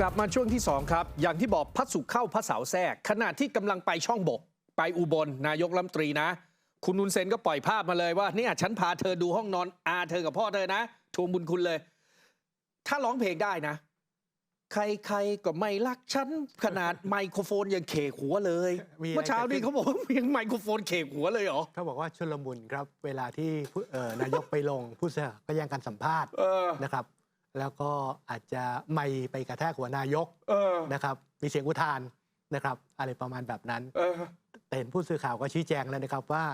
กลับมาช่วงที่ 2 ครับ อย่างที่บอกพัดสุขเข้าพระเสาแทรก ขณะที่กำลังไปช่องบก ไปอุบลนายกรัฐมนตรีนะ คุณนุนเซนก็ปล่อยภาพมาเลยว่าเนี่ยฉันพาเธอดูห้องนอนอาเธอกับพ่อเธอนะทวงบุญคุณเลย ถ้าร้องเพลงได้นะ ใครๆก็ไม่รักฉันขนาดไมโครโฟนยังเขกหัวเลยมีอะไรเมื่อเช้านี้เกิดขึ้นเขาบอกว่ายังไมโครโฟนเขกหัวเลยเหรอเขาบอกว่าชุลมุนครับ เวลาที่ผู้เอ่อนายกไปลงผู้สื่อข่าวก็แย่งกันสัมภาษณ์เออนะครับ แล้วก็อาจจะไม่ไปกระแทกหัวนายกเออ นะครับ มีเสียงอุทานนะครับ อะไรประมาณแบบนั้น เออแต่เห็นผู้สื่อข่าวก็ชี้แจงแล้วนะครับว่า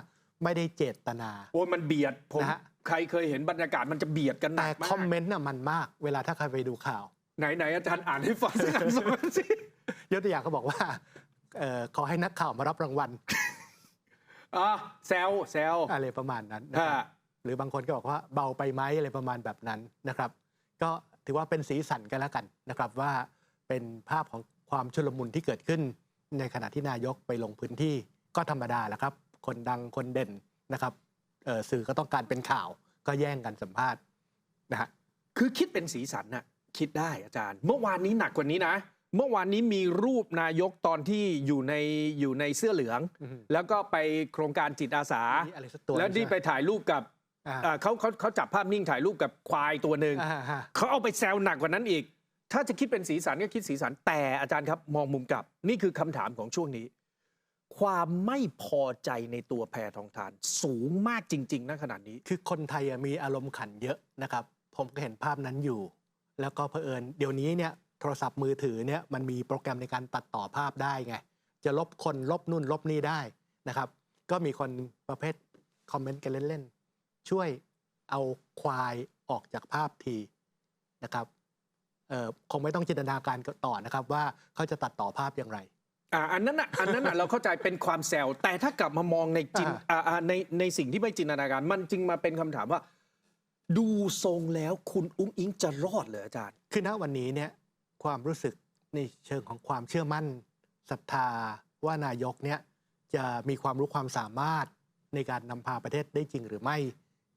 ไม่ได้เจตนา โอ้ยมันเบียดผมนะฮะ ใครเคยเห็นบรรยากาศมันจะเบียดกันหนัแต่กมากคอมเมนต์น่ะมันมาก เวลาถ้าใครไปดูข่าว ไหนไหนอาจารย์อ่านให้ฟังสักอันสองอันสิยกตัวอย่างเขาบอกว่าเอ่อขอให้นักข่าวมารับรางวัลอะแซวแซวอะไรประมาณนั้นนะครับฮะหรือบางคนก็บอกว่าเบาไปไหมอะไรประมาณแบบนั้นนะครับ ก็ถือว่าเป็นสีสันกันแล้วกันนะครับว่าเป็นภาพของความชุลมุนที่เกิดขึ้น ในขณะที่นายกไปลงพื้นที่ก็ธรรมดาแหละครับ คนดังคนเด่นนะครับเอ่อสื่อก็ต้องการเป็นข่าวก็แย่งกันสัมภาษณ์นะฮะคือคิดเป็นสีสันน่ะคิดได้อาจารย์ เมื่อวานนี้หนักกว่านี้นะ เมื่อวานนี้มีรูปนายกตอนที่อยู่ในอยู่ในเสื้อเหลืองอือฮึแล้วก็ไปโครงการจิตอาสามีอะไรสักตัวแล้วที่ไปถ่ายรูปกับอ่าอ่า เขาเขาเขาจับภาพนิ่งถ่ายรูปกับควายตัวหนึ่งอ่าฮะเขาเอาไปแซวหนักกว่านั้นอีก ถ้าจะคิดเป็นสีสันก็คิดสีสันแต่อาจารย์ครับมองมุมกลับ นี่คือคำถามของช่วงนี้ ความไม่พอใจในตัวแพทองทาน สูงมากจริงๆนะขนาดนี้ คือคนไทยอะมีอารมณ์ขันเยอะนะครับ ผมก็เห็นภาพนั้นอยู่ แล้วก็เผอิญเดี๋ยวนี้เนี่ยโทรศัพท์มือถือเนี่ยมันมีโปรแกรมในการตัดต่อภาพได้ไง จะลบคนลบนู่นลบนี่ได้นะครับ ก็มีคนประเภทคอมเมนต์กันเล่นๆ ช่วยเอาควายออกจากภาพทีนะครับเอ่อคงไม่ต้องจินตนาการต่อนะครับ ว่าเขาจะตัดต่อภาพอย่างไรอ่าอันนั้นน่ะอันนั้นน่ะเราเข้าใจเป็นความแซวแต่ถ้ากลับมามองในจินอ่าอ่าอ่าในในสิ่งที่ไม่จินตนาการ มันจึงมาเป็นคำถามว่า ดูทรงแล้วคุณอุ้งอิงจะรอดเหรออาจารย์ คือณวันนี้เนี่ยความรู้สึกในเชิงของความเชื่อมั่นศรัทธาว่านายกเนี่ยจะมีความรู้ความสามารถในการนำพาประเทศได้จริงหรือไม่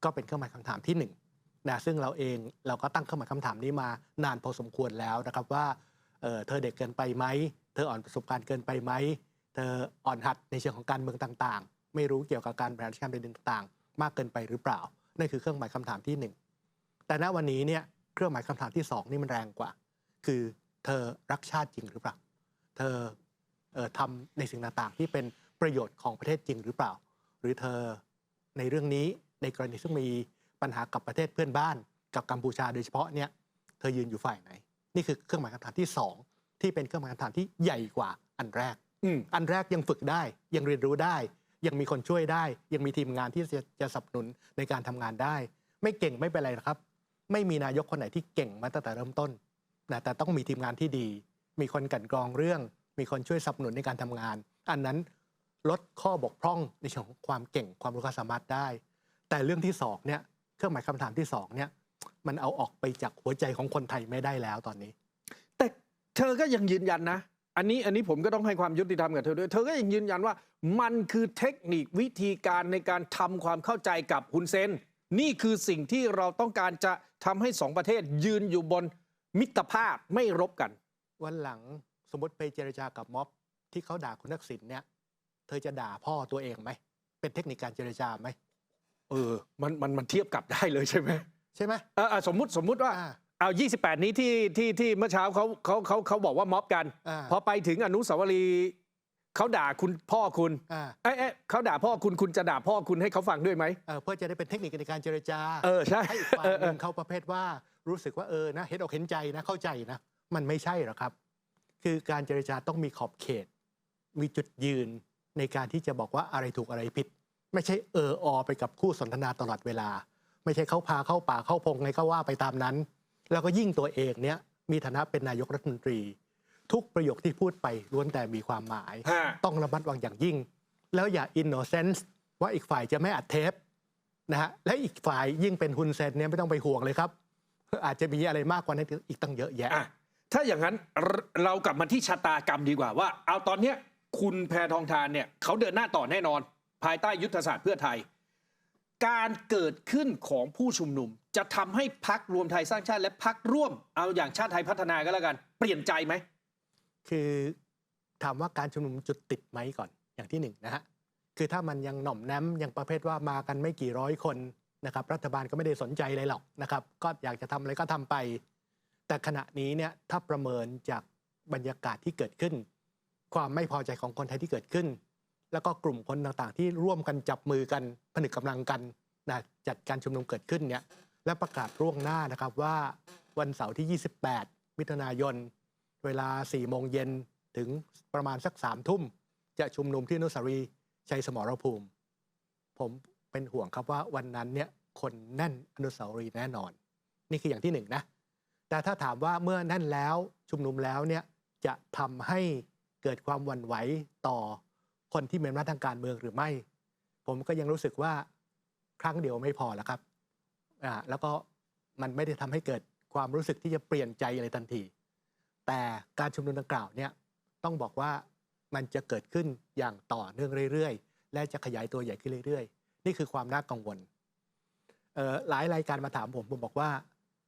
ก็เป็นเครื่องหมายคำถามที่หนึ่งนะซึ่งเราเองเราก็ตั้งเครื่องหมายคำถามนี้มานานพอสมควรแล้วนะครับว่าเเธอเด็กเกินไปไหมเธออ่อนประสบการณ์เกินไปไหมเธออ่อนหัดในเชิงของการเมืองต่าง ๆ ไม่รู้เกี่ยวกับการบริหารราชการแผ่นดินต่างๆ มากเกินไปหรือเปล่านั่นคือเครื่องหมายคำถามที่หนึ่งแต่ณวันนี้เนี่ยเครื่องหมายคำถามที่สองนี่มันแรงกว่า คือเธอรักชาติจริงหรือเปล่า เธอเออทำในสิ่งต่างๆ ที่เป็นประโยชน์ของประเทศจริงหรือเปล่า หรือเธอในเรื่องนี้ ในกรณีซึ่งมีปัญหากับประเทศเพื่อนบ้าน กับกัมพูชาโดยเฉพาะเนี่ยเธอยืนอยู่ฝ่ายไหน นี่คือเครื่องหมายคำถามที่สองที่เป็นเครื่องหมายคำถามที่ใหญ่กว่าอันแรกอืมอันแรกยังฝึกได้ยังเรียนรู้ได้ ยังมีคนช่วยได้ ยังมีทีมงานที่จะจะสนับสนุนในการทำงานได้ ไม่เก่งไม่เป็นไรนะครับ ไม่มีนายกคนไหนที่เก่งมาตั้งแต่เริ่มต้นนะแต่ต้องมีทีมงานที่ดี มีคนกลันกรองเรื่อง มีคนช่วยสนับสนุนในการทำงาน อันนั้นลดข้อบกพร่องในเชิงของความเก่งความรู้ความสามารถได้ แต่เรื่องที่สองเนี่ยเครื่องหมายคำถามที่สองเนี่ยมันเอาออกไปจากหัวใจของคนไทยไม่ได้แล้วตอนนี้ แต่เธอก็ยังยืนยันนะ อันนี้อันนี้ผมก็ต้องให้ความยุติธรรมกับเธอด้วย เธอก็ยังยืนยันว่า มันคือเทคนิควิธีการในการทำความเข้าใจกับฮุนเซนนี่คือสิ่งที่เราต้องการจะทำให้สองประเทศยืนอยู่บนมิตรภาพไม่รบกัน วันหลังสมมติไปเจรจากับม็อบที่เขาด่าคุณทักษิณเนี่ย เธอจะด่าพ่อตัวเองไหม เป็นเทคนิคการเจรจาไหม เออมันมันมันเทียบกับได้เลยใช่ไหมใช่ไหมเออเออสมมุติสมมุติว่าอ่า เอา28 นี้ที่ที่ที่เมื่อเช้าเขาเขาเขาเขาบอกว่าม็อบกัน อ่าพอไปถึงอนุสาวรีย์เขาด่าคุณพ่อคุณอ่าเอ้ยเอ้ยเขาด่าพ่อคุณคุณจะด่าพ่อคุณให้เขาฟังด้วยไหมเออเพื่อจะได้เป็นเทคนิคในการเจรจาเออใช่ให้อีกฝ่ายเออหเอนึ่องเขาประเภทว่ารู้สึกว่าเออนะเห็นอกเห็นใจนะเข้าใจนะ มันไม่ใช่หรอกครับ คือการเจรจาต้องมีขอบเขต มีจุดยืนในการที่จะบอกว่าอะไรถูกอะไรผิด ไม่ใช่เอออไปกับคู่สนทนาตลอดเวลา ไม่ใช่เขาพาเข้าป่าเข้าพงไงก็ว่าไปตามนั้น แล้วก็ยิ่งตัวเองเนี่ยมีฐานะเป็นนายกรัฐมนตรี ทุกประโยคที่พูดไปล้วนแต่มีความหมายฮะต้องระมัดระวังอย่างยิ่ง แล้วอย่าอินโนเซนส์ว่าอีกฝ่ายจะไม่อัดเทปนะฮะและอีกฝ่ายยิ่งเป็นฮุนเซนเนี่ยไม่ต้องไปห่วงเลยครับ อาจจะมีอะไรมากกว่านั้นอีกตั้งเยอะแยะอะถ้าอย่างนั้นเรเรากลับมาที่ชะตากรรมดีกว่าว่า เอาตอนเนี้ยคุณแพทองทานเนี่ยเขาเดินหน้าต่อแน่นอน ภายใต้ยุทธศาสตร์เพื่อไทย การเกิดขึ้นของผู้ชุมนุม จะทำให้พักรวมไทยสร้างชาติและพักร่วมเอาอย่างชาติไทยพัฒนาก็แล้วกัน เปลี่ยนใจไหม คือถามว่าการชุมนุมจุดติดไหมก่อนอย่างที่หนึ่งนะฮะคือถ้ามันยังหน่อมแนมยังประเภทว่ามากันไม่กี่ร้อยคนนะครับรัฐบาลก็ไม่ได้สนใจอะไรหรอกนะครับ ก็อยากจะทำอะไรก็ทำไป แต่ขณะนี้เนี่ยถ้าประเมินจากบรรยากาศที่เกิดขึ้น ความไม่พอใจของคนไทยที่เกิดขึ้น แล้วก็กลุ่มคนต่างๆ ที่ร่วมกันจับมือกันผนึกกำลังกันนะจัดการชุมนุมเกิดขึ้นเนี่ยและประกาศล่วงหน้านะครับว่าวันเสาร์ที่ 28 มิถุนายน เวลา 4 โมงเย็นถึงประมาณสัก 3 ทุ่ม จะชุมนุมที่อนุสาวรีย์ชัยสมรภูมิ ผมเป็นห่วงครับว่าวันนั้นเนี่ยคนแน่นอนุสาวรีย์แน่นอน นี่คืออย่างที่หนึ่งนะ แต่ถ้าถามว่าเมื่อแน่นแล้วชุมนุมแล้วเนี่ยจะทำให้เกิดความหวั่นไหวต่อ คนที่มีอำนาจทางการเมืองหรือไม่ ผมก็ยังรู้สึกว่าครั้งเดียวไม่พอแล้วครับอ่าแล้วก็มันไม่ได้ทำให้เกิดความรู้สึกที่จะเปลี่ยนใจอะไรทันที แต่การชุมนุมดังกล่าวเนี่ยต้องบอกว่ามันจะเกิดขึ้นอย่างต่อเนื่องเรื่อยๆ และจะขยายตัวใหญ่ขึ้นเรื่อยๆ นี่คือความน่ากังวลเอ่อหลายรายการมาถามผมผมบอกว่า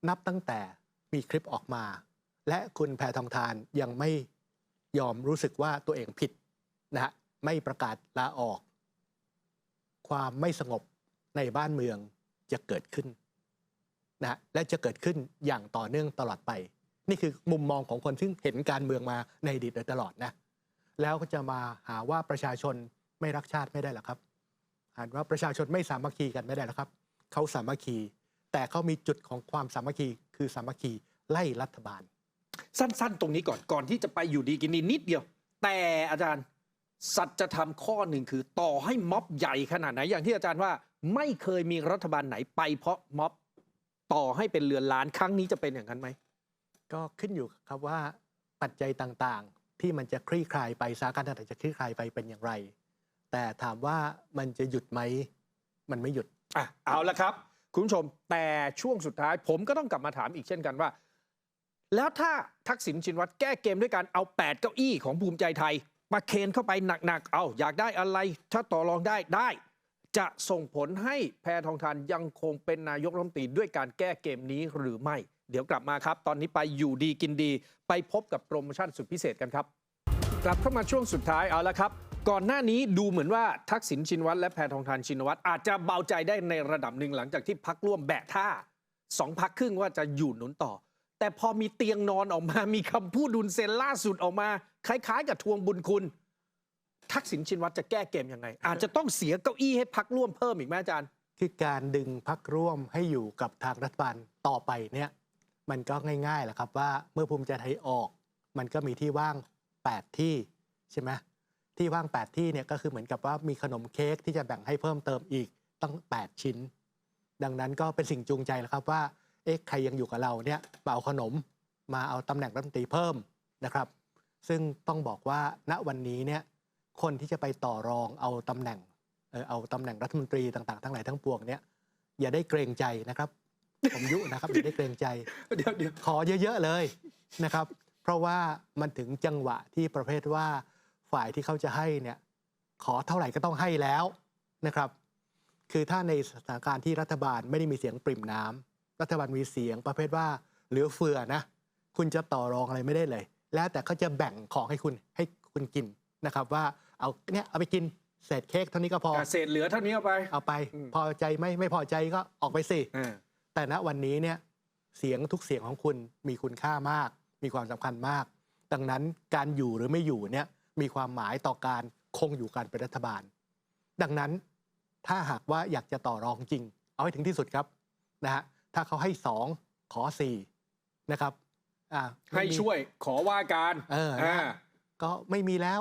นับตั้งแต่มีคลิปออกมา และคุณแพทองทานยังไม่ยอมรู้สึกว่าตัวเองผิดนะฮะ ไม่ประกาศลาออก ความไม่สงบในบ้านเมืองจะเกิดขึ้นนะฮะและจะเกิดขึ้นอย่างต่อเนื่องตลอดไป นี่คือมุมมองของคนซึ่งเห็นการเมืองมาในอดีตโดยตลอดนะแล้วก็จะมาหาว่าประชาชนไม่รักชาติไม่ได้หรอกครับหาว่าประชาชนไม่สามัคคีกันไม่ได้หรอกครับเขาสามัคคี แต่เขามีจุดของความสามัคคี คือสามัคคีไล่รัฐบาล สั้นๆ ตรงนี้ก่อนก่อนที่จะไปอยู่ดีกินดีนิดเดียว แต่อาจารย์ สัจธรรมข้อหนึ่งคือต่อให้ม็อบใหญ่ขนาดไหนอย่างที่อาจารย์ว่า ไม่เคยมีรัฐบาลไหนไปเพราะม็อบต่อให้เป็นเรือนล้านครั้งนี้จะเป็นอย่างนั้นไหมก็ขึ้นอยู่ครับว่าปัจจัยต่างๆ ที่มันจะคลี่คลายไปสถานการณ์ต่างๆจะคลี่คลายไปเป็นอย่างไร แต่ถามว่ามันจะหยุดไหมมันไม่หยุดอะเอาละครับ คุณผู้ชมแต่ช่วงสุดท้าย ผมก็ต้องกลับมาถามอีกเช่นกันว่า แล้วถ้าทักษิณชินวัตรแก้เกมด้วยการเอา 8 เก้าอี้ของภูมิใจไทย มาเคนเข้าไปหนักๆ เอาอยากได้อะไรถ้าต่อรองได้ได้ จะส่งผลให้แพทองทานยังคงเป็นนายกรัฐมนตรีด้วยการแก้เกมนี้หรือไม่ เดี๋ยวกลับมาครับ ตอนนี้ไปอยู่ดีกินดี ไปพบกับโปรโมชั่นสุดพิเศษกันครับ กลับเข้ามาช่วงสุดท้ายเอาละครับ ก่อนหน้านี้ดูเหมือนว่าทักษิณชินวัตรและแพทองทานชินวัตรอาจจะเบาใจได้ในระดับหนึ่งหลังจากที่พักร่วมแบะท่าสองพักครึ่งว่าจะอยู่หนุนต่อ แต่พอมีเตียงนอนออกมามีคำพูดดุนเซนล่าสุดออกมา คล้ายๆ กับทวงบุญคุณ ทักษิณชินวัตรจะแก้เกมยังไง อาจจะต้องเสียเก้าอี้ให้พักร่วมเพิ่มอีกไหมอาจารย์ คือการดึงพักร่วมให้อยู่กับทางรัฐบาลต่อไปเนี่ยมันก็ง่ายๆแหละครับว่าเมื่อภูมิใจไทยออก มันก็มีที่ว่าง 8 ที่ใช่ไหมที่ว่าง 8 ที่เนี่ยก็คือเหมือนกับว่ามีขนมเค้กที่จะแบ่งให้เพิ่มเติมอีกตั้ง 8 ชิ้น ดังนั้นก็เป็นสิ่งจูงใจแล้วครับว่า เอ๊ะใครยังอยู่กับเราเนี่ยมาเอาขนมมาเอาตำแหน่งรัฐมนตรีเพิ่มนะครับ ซึ่งต้องบอกว่าณวันนี้เนี่ยคนที่จะไปต่อรองเอาตำแหน่งเอ่อเอาตำแหน่งรัฐมนตรีต่างๆ ทั้งหลายทั้งปวงเนี่ยอย่าได้เกรงใจนะครับผมยุนะครับอย่าได้เกรงใจเดี๋ยวเดี๋ยวขอเยอะ ๆ เลยนะครับ เพราะว่ามันถึงจังหวะที่ประเภทว่าฝ่ายที่เขาจะให้เนี่ยขอเท่าไหร่ก็ต้องให้แล้วนะครับ คือถ้าในสถานการณ์ที่รัฐบาลไม่ได้มีเสียงปริ่มน้ำ รัฐบาลมีเสียงประเภทว่าเหลือเฟือนะ คุณจะต่อรองอะไรไม่ได้เลย แล้วแต่เขาจะแบ่งของให้คุณให้คุณกินนะครับ ว่าเอาเนี่ยเอาไปกินเศษเค้กเท่านี้ก็พออะเศษเหลือเท่านี้เอาไป เอาไปอืมพอใจไหมไม่พอใจก็ออกไปสิอ่าแต่ณวันนี้เนี่ยเสียงทุกเสียงของคุณมีคุณค่ามาก มีความสำคัญมาก ดังนั้นการอยู่หรือไม่อยู่เนี่ยมีความหมายต่อการคงอยู่การเป็นรัฐบาล ดังนั้นถ้าหากว่าอยากจะต่อรองจริง เอาให้ถึงที่สุดครับนะฮะ ถ้าเขาให้สองขอสี่นะครับอ่าให้ไม่มีช่วยขอว่าการเออนะอ่าก็ไม่มีแล้ว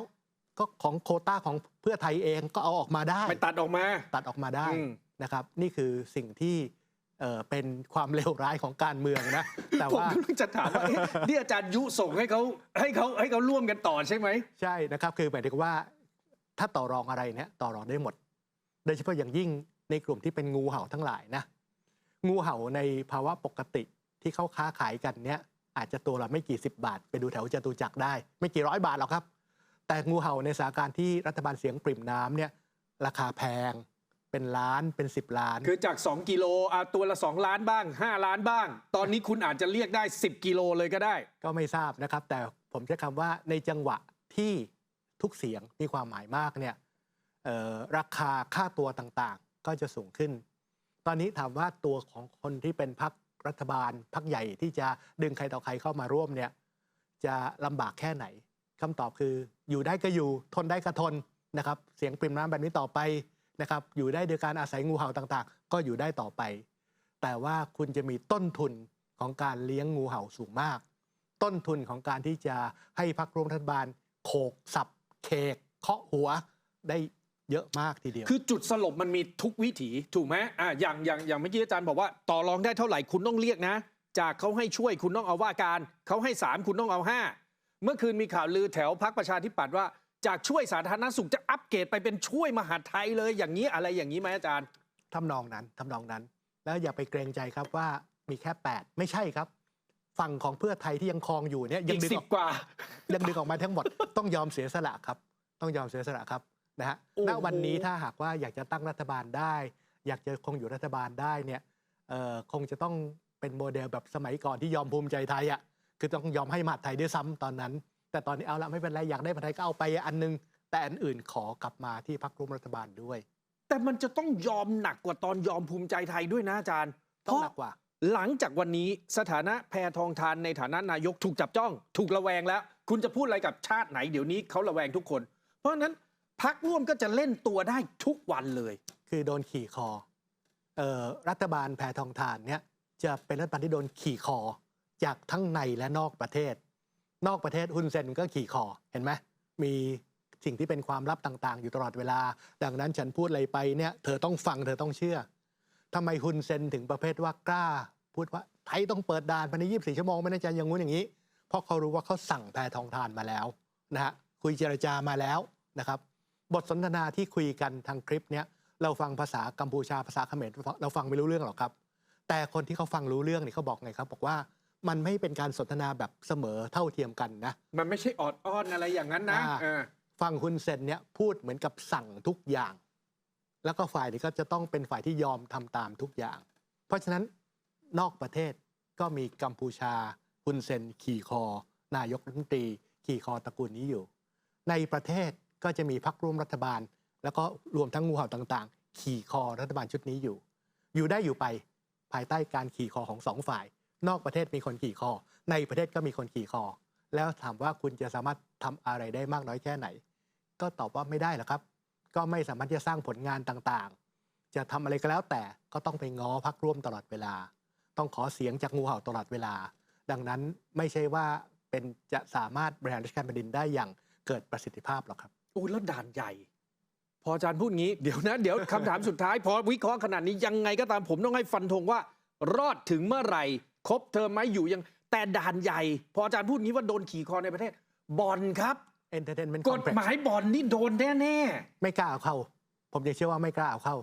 ก็ของโควต้าของเพื่อไทยเองก็เอาออกมาได้ไปตัดออกมา ตัดออกมาได้อืมนะครับ นี่คือสิ่งที่เอ่อเป็นความเลวร้ายของการเมืองนะ แต่ผมว่ากำลังจะถามว่าเอ๊ะนี่อาจารย์ยุส่งให้เขาให้เขาให้เขาร่วมกันต่อใช่ไหม ใช่นะครับ คือหมายถึงว่า ถ้าต่อรองอะไรเนี่ยต่อรองได้หมด โดยเฉพาะอย่างยิ่งในกลุ่มที่เป็นงูเห่าทั้งหลายนะ งูเห่าในภาวะปกติที่เขาค้าขายกันเนี่ยอาจจะตัวละไม่กี่สิบบาท ไปดูแถวจตุจักรได้ ไม่กี่ร้อยบาทหรอกครับ แต่งูเห่าในสถานการณ์ที่รัฐบาลเสียงปริ่มน้ำเนี่ยราคาแพงเป็นล้านเป็น 10 ล้าน คือจาก 2 กิโลอะตัวละ 2 ล้านบ้าง 5 ล้านบ้าง ตอนนี้คุณอาจจะเรียกได้ 10 กิโลเลยก็ได้ ก็ไม่ทราบนะครับ แต่ผมใช้คำว่าในจังหวะที่ทุกเสียงมีความหมายมากเนี่ยเอ่อราคาค่าตัวต่างๆ ก็จะสูงขึ้น ตอนนี้ถามว่าตัวของคนที่เป็นพักรัฐบาลพักใหญ่ที่จะดึงใครต่อใครเข้ามาร่วมเนี่ยจะลำบากแค่ไหนคำตอบคืออยู่ได้ก็อยู่ทนได้ก็ทนนะครับเสียงปริมน้ำแบบนี้ต่อไปนะครับอยู่ได้โดยการอาศัยงูเห่าต่างๆ ก็อยู่ได้ต่อไป แต่ว่าคุณจะมีต้นทุนของการเลี้ยงงูเห่าสูงมาก ต้นทุนของการที่จะให้พรรคร่วมรัฐบาลโขกสับเคกเคาะหัวได้ เยอะมากทีเดียว คือจุดสลบมันมีทุกวิถีถูกไหมอะอย่างอย่างอย่างเมื่อกี้อาจารย์บอกว่าต่อรองได้เท่าไหร่คุณต้องเรียกนะ จากเขาให้ช่วยคุณต้องเอาว่าการเขาให้สามคุณต้องเอาห้าเมื่อคืนมีข่าวลือแถวพักประชาธิปัตย์ว่าจากช่วยสาธารณสุขจะอัปเกรดไปเป็นช่วยมหาดไทยเลยอย่างนี้อะไรอย่างนี้ไหมอาจารย์ทำนองนั้นทำนองนั้น แล้วอย่าไปเกรงใจครับว่ามีแค่ 8 ไม่ใช่ครับฝั่งของเพื่อไทยที่ยังคลองอยู่เนี่ยยัอีงกดึงสิอบอกกว่ายังดึงออกมาทั้งหมดต้องยอมเสียสละครับ ต้องยอมเสียสละครับ นะฮะโอ้โหณวันนี้ถ้าหากว่าอยากจะตั้งรัฐบาลได้ อยากจะคงอยู่รัฐบาลได้เนี่ยเอ่อคงจะต้องเป็นโมเดลแบบสมัยก่อนที่ยอมภูมิใจไทยอะคือต้องยอมให้มหาดไทยด้วยซ้ำตอนนั้น แต่ตอนนี้เอาละไม่เป็นไรอยากได้มหาดไทยก็เอาไปอันนึง แต่อันอื่นขอกลับมาที่พรรคร่วมรัฐบาลด้วย แต่มันจะต้องยอมหนักกว่าตอนยอมภูมิใจไทยด้วยนะอาจารย์เพต้องราะหนักกว่า หลังจากวันนี้สถานะแพทองทานในฐานะนายกถูกจับจ้อง ถูกระแวงแล้ว คุณจะพูดอะไรกับชาติไหนเดี๋ยวนี้เขาระแวงทุกคน เพราะฉะนั้น พักร่วมก็จะเล่นตัวได้ทุกวันเลย คือโดนขี่คอเอ่อรัฐบาลแพทองทานเนี่ยจะเป็นรัฐบาลที่โดนขี่คอ จากทั้งในและนอกประเทศ นอกประเทศฮุนเซนก็ขี่คอเห็นไหมมีสิ่งที่เป็นความลับต่างๆ อยู่ตลอดเวลา ดังนั้นฉันพูดอะไรไปเนี่ยเธอต้องฟังเธอต้องเชื่อทำไมฮุนเซนถึงประเภทว่ากล้า พูดว่าไทยต้องเปิดด่านภายใน 24 ชั่วโมงไม่แน่ใจอย่างงู้นอย่างนี้ เพราะเขารู้ว่าเขาสั่งแพทองทานมาแล้วนะฮะคุยเจรจามาแล้วนะครับ บทสนทนาที่คุยกันทางคลิปเนี้ยเราฟังภาษากัมพูชาภาษาเขมรเราฟังไม่รู้เรื่องหรอกครับ แต่คนที่เขาฟังรู้เรื่องเนี่ยเขาบอกไงครับบอกว่ามันไม่เป็นการสนทนาแบบเสมอเท่าเทียมกันนะ มันไม่ใช่ออดอ้อนอะไรอย่างนั้นนะอ่าเออฟังคุณเซนเนี่ยพูดเหมือนกับสั่งทุกอย่าง แล้วก็ฝ่ายนี้ก็จะต้องเป็นฝ่ายที่ยอมทำตามทุกอย่าง เพราะฉะนั้นนอกประเทศก็มีกัมพูชาฮุนเซนขี่คอ นายกรัฐมนตรี ขี่คอตระกูลนี้อยู่ ในประเทศ ก็จะมีพรรคร่วมรัฐบาล แล้วก็รวมทั้งงูเห่าต่างๆ ขี่คอรัฐบาลชุดนี้อยู่ อยู่ได้อยู่ไปภายใต้การขี่คอของสองฝ่าย นอกประเทศมีคนขี่คอ ในประเทศก็มีคนขี่คอ แล้วถามว่าคุณจะสามารถทำอะไรได้มากน้อยแค่ไหน ก็ตอบว่าไม่ได้หรอกครับ ก็ไม่สามารถที่จะสร้างผลงานต่างๆ จะทำอะไรก็แล้วแต่ก็ต้องไปง้อพักร่วมตลอดเวลา ต้องขอเสียงจากงูเห่าตลอดเวลา ดังนั้นไม่ใช่ว่าเป็นจะสามารถบริหารราชการแผ่นดินได้อย่างเกิดประสิทธิภาพหรอกครับ อ้แล้วด่านใหญ่ พออาจารย์พูดงี้ เดี๋ยวนะ เดี๋ยวคำถามสุดท้าย พอวิเคราะห์ขนาดนี้ยังไงก็ตามผมต้องให้ฟันธงว่า รอดถึงเมื่อไหร่ ครบเทอมไหมอยู่ยัง แต่ด่านใหญ่ พออาจารย์พูดงี้ว่าโดนขี่คอในประเทศบอลครับ Entertainment กฎ Complex หมายบอลนี่โดนแน่ไม่กล้าเอาเข้า ผมยังเชื่อว่าไม่กล้าเอาเข้า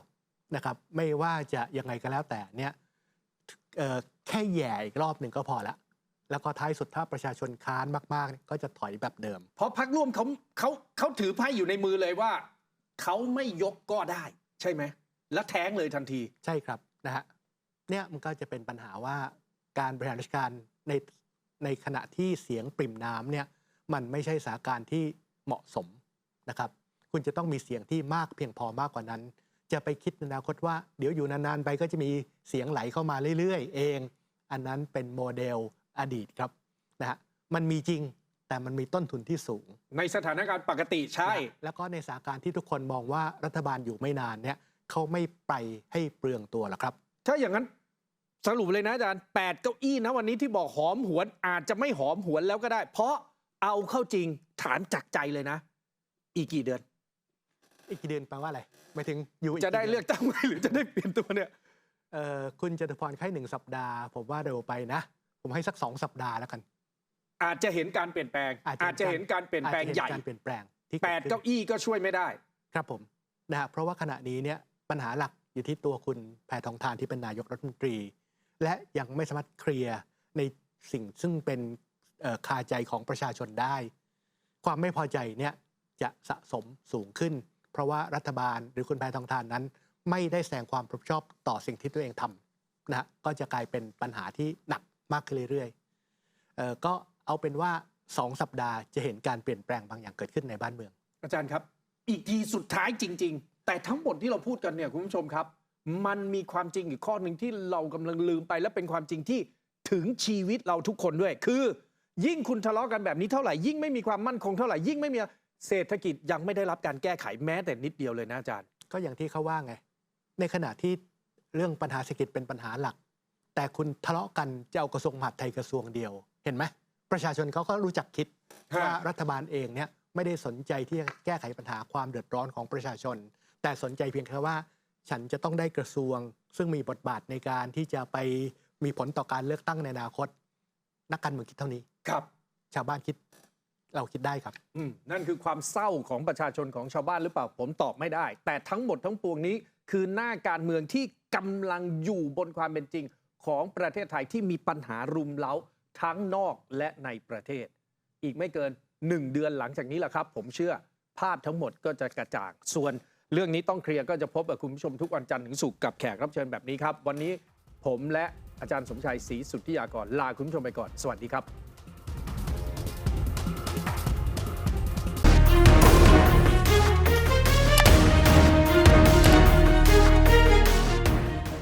นะครับ ไม่ว่าจะยังไงก็แล้วแต่เนี่ยเอ่อแค่แหย่อีกรอบหนึ่งก็พอละ แล้วก็ท้ายสุดถ้าประชาชนค้านมากๆเนี่ยก็จะถอยแบบเดิมๆเพราะพักร่วมเขาเขาเขาถือไพ่อยู่ในมือเลยว่า เขาไม่ยกก็ได้ ใช่ไหม แล้วแท้งเลยทันที ใช่ครับนะฮะเนี่ยมันก็จะเป็นปัญหาว่าการบริหารราชการในในขณะที่เสียงปริ่มน้ำเนี่ยมันไม่ใช่สถานการณ์ที่เหมาะสมนะครับ คุณจะต้องมีเสียงที่มากเพียงพอมากกว่านั้น จะไปคิดในอนาคตว่า เดี๋ยวอยู่นานๆไปก็จะมีเสียงไหลเข้ามาเรื่อยๆ เอง อันนั้นเป็นโมเดล อดีตครับนะฮะมันมีจริงแต่มันมีต้นทุนที่สูง ในสถานการณ์ปกติใช่ นะแล้วก็ในสถานการณ์ที่ทุกคนมองว่ารัฐบาลอยู่ไม่นานเนี่ยเขาไม่ไปให้เปลืองตัวหรอกครับ ถ้าอย่างนั้นสรุปเลยนะอาจารย์แปดเก้าอี้นะวันนี้ที่บอกหอมหวนอาจจะไม่หอมหวนแล้วก็ได้ เพราะเอาเข้าจริงฐานจักใจเลยนะ อีกกี่เดือน อีกกี่เดือนแปลว่าอะไรหมายถึงอยู่อีจะได้กี่เลือกตั้งไหมหรือจะได้เปลี่ยนตัวเนี่ย เอ่อคุณจตุพรแค่หนึ่งสัปดาห์ ผมว่าเร็วไปนะ ผมให้สักสองสัปดาห์แล้วกัน อาจจะเห็นการเปลี่ยนแปลง อาจจะเห็นการเปลี่ยนแปลงอาจจะใหญ่การเปลี่ยนแปลงที่แปดกิขึ้นเก้าอี้ก็ช่วยไม่ได้ ครับผมนะฮะเพราะว่าขณะนี้เนี่ยปัญหาหลักอยู่ที่ตัวคุณแพทองทานที่เป็นนายกรัฐมนตรี และยังไม่สามารถเคลียร์ในสิ่งซึ่งเป็นเอ่อคาใจของประชาชนได้ ความไม่พอใจเนี่ยจะสะสมสูงขึ้น เพราะว่ารัฐบาลหรือคุณแพทองทานนั้น ไม่ได้แสดงความรับผิดชอบต่อสิ่งที่ตัวเองทำนะฮะก็จะกลายเป็นปัญหาที่หนัก มากขึ้นเรื่อยๆเอ่อก็เอาเป็นว่าสองสัปดาห์จะเห็นการเปลี่ยนแปลงบางอย่างเกิดขึ้นในบ้านเมือง อาจารย์ครับ อีกทีสุดท้ายจริง ๆ แต่ทั้งหมดที่เราพูดกันเนี่ยคุณผู้ชมครับ มันมีความจริงอีกข้อหนึ่งที่เรากำลังลืมไป และเป็นความจริงที่ถึงชีวิตเราทุกคนด้วย คือ ยิ่งคุณทะเลาะกันแบบนี้เท่าไหร่ยิ่งไม่มีความมั่นคงเท่าไหร่ยิ่งไม่มีเศรษฐกิจยังไม่ได้รับการแก้ไขแม้แต่นิดเดียวเลยนะอาจารย์ ก็อย่างที่เขาว่าไง ในขณะที่เรื่องปัญหาเศรษฐกิจเป็นปัญหาหลัก แต่คุณทะเลาะกันจะเอากระทรวงมหาดไทยกระทรวงเดียว เห็นไหมประชาชนเขาก็รู้จักคิดฮะว่ารัฐบาลเองเนี่ยไม่ได้สนใจที่จะแก้ไขปัญหาความเดือดร้อนของประชาชน แต่สนใจเพียงแค่ว่า ฉันจะต้องได้กระทรวง ซึ่งมีบทบาทในการที่จะไปมีผลต่อการเลือกตั้งในอนาคต นักการเมืองคิดเท่านี้ครับ ชาวบ้านคิดเราคิดได้ครับอืมนั่นคือความเศร้าของประชาชนของชาวบ้านหรือเปล่าผมตอบไม่ได้ แต่ทั้งหมดทั้งปวงนี้คือหน้าการเมืองที่กำลังอยู่บนความเป็นจริง ของประเทศไทยที่มีปัญหารุมเร้าทั้งนอกและในประเทศ อีกไม่เกิน 1 เดือนหลังจากนี้แหละครับ ผมเชื่อภาพทั้งหมดก็จะกระจ่างส่วนเรื่องนี้ต้องเคลียร์ก็จะพบกับคุณผู้ชมทุกวันจันทร์ถึงศุกร์กับแขกรับเชิญแบบนี้ครับ วันนี้ผมและอาจารย์สมชัยศรีสุทธิยากรลาคุณผู้ชมไปก่อน สวัสดีครับ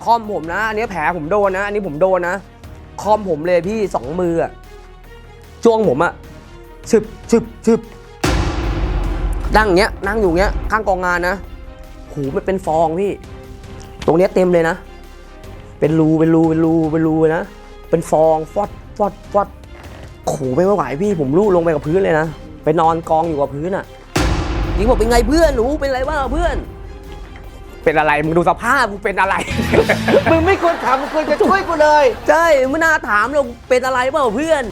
คอมผมนะ อันนี้แผลผมโดนนะ อันนี้ผมโดนนะ คอมผมเลยพี่สองมืออะจ้วงผมอะชึบชึบชึบนั่งอย่างเงี้ย นั่งอยู่เงี้ย ข้างกองงานนะ หูมันเป็นฟองพี่ ตรงเนี้ยเต็มเลยนะ เป็นรู เป็นรู เป็นรู เป็นรูนะ เป็นฟองฟอดฟอดฟอดขู่ไม่ไหวพี่ ผมลู่ลงไปกับพื้นเลยนะ ไปนอนกองอยู่กับพื้นอะยิงบอกเป็นไงเพื่อนหนูเป็นไรบ้างเพื่อน เป็นอะไรมึงดูสภาพมึงเป็นอะไร มึงไม่ควรถามมึงควรจะช่วยกูเลย ใช่ไม่น่าถามเราเป็นอะไรเปล่าเพื่อน